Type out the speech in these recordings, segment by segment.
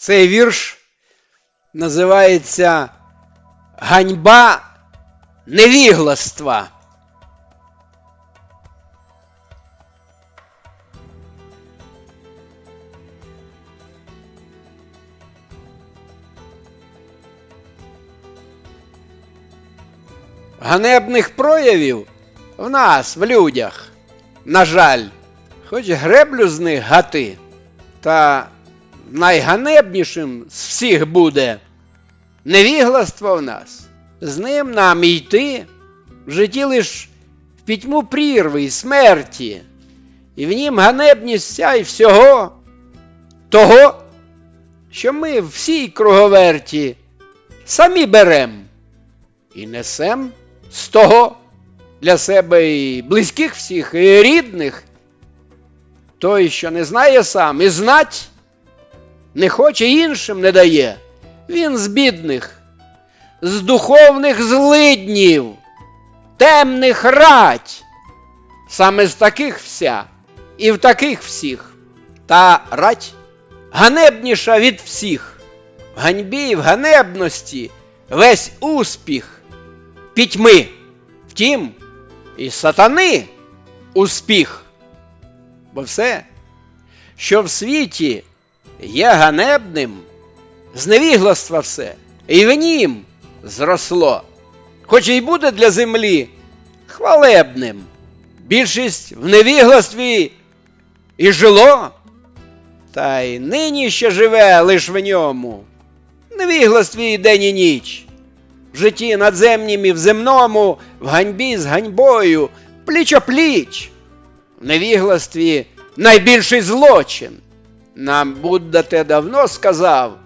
Цей вірш називається Ганьба невігластва. Ганебних проявів в нас, в людях, на жаль, хоч греблю з них гати, та найганебнішим з всіх буде невігластво в нас. З ним нам і йти в житті лиш в пітьму прірви й смерті, і в нім ганебність вся й всього того, що ми всій круговерті самі берем і несем з того для себе і близьких всіх, і рідних. Той, що не знає сам, і знать не хоче іншим не дає. Він з бідних, з духовних злиднів, темних рать. Саме з таких вся, і в таких всіх. Та рать ганебніша від всіх. В ганьбі в ганебності весь успіх пітьми. Втім, і сатани успіх. Бо все, що в світі є ганебним, з невігластва все, і в нім зросло, хоч і буде для землі хвалебним. Більшість в невігластві і жило, та й нині ще живе лиш в ньому. Невігластві і день і ніч. В житті надземнім і в земному, в ганьбі з ганьбою, пліч о пліч. В невігластві найбільший злочин. Нам Будда те давно сказав,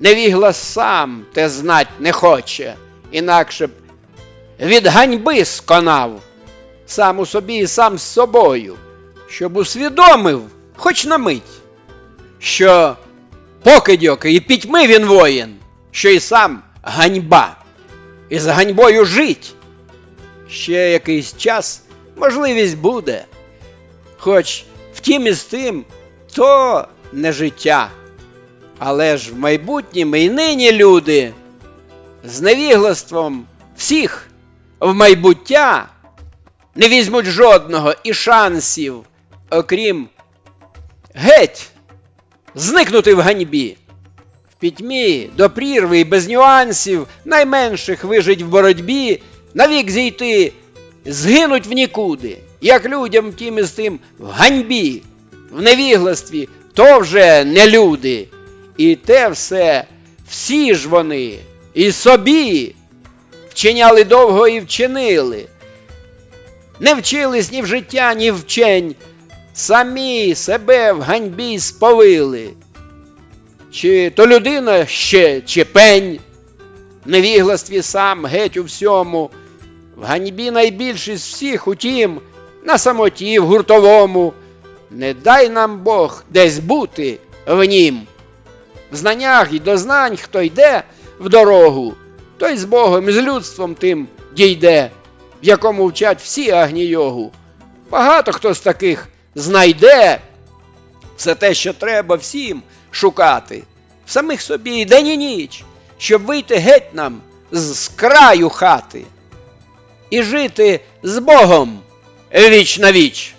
невіглас сам те знать не хоче, інакше б від ганьби сконав, сам у собі і сам з собою, щоб усвідомив, хоч на мить, що покидьок і пітьми він воїн, що і сам ганьба, і з ганьбою жить. Ще якийсь час можливість буде, хоч втім і з тим то не життя. Але ж в майбутнім і нині люди з невіглаством всіх в майбуття не візьмуть жодного і шансів, окрім геть зникнути в ганьбі. В пітьмі до прірви і без нюансів найменших вижить в боротьбі, навік зійти, згинуть в нікуди, як людям втім і з тим в ганьбі, в невігластві, то вже не люди. І те все, всі ж вони, і собі вчиняли довго і вчинили. Не вчились ні в життя, ні вчень, самі себе в ганьбі сповили. Чи то людина ще, чи пень, в невігластві сам геть у всьому, в ганьбі найбільший з всіх, утім, на самоті в гуртовому, не дай нам Бог десь бути в нім. В знаннях і до знань, хто йде в дорогу, той з Богом і з людством тим дійде, в якому вчать всі агні йогу. Багато хто з таких знайде все те, що треба всім шукати, в самих собі і день і ніч, щоб вийти геть нам з, краю хати і жити з Богом віч на віч.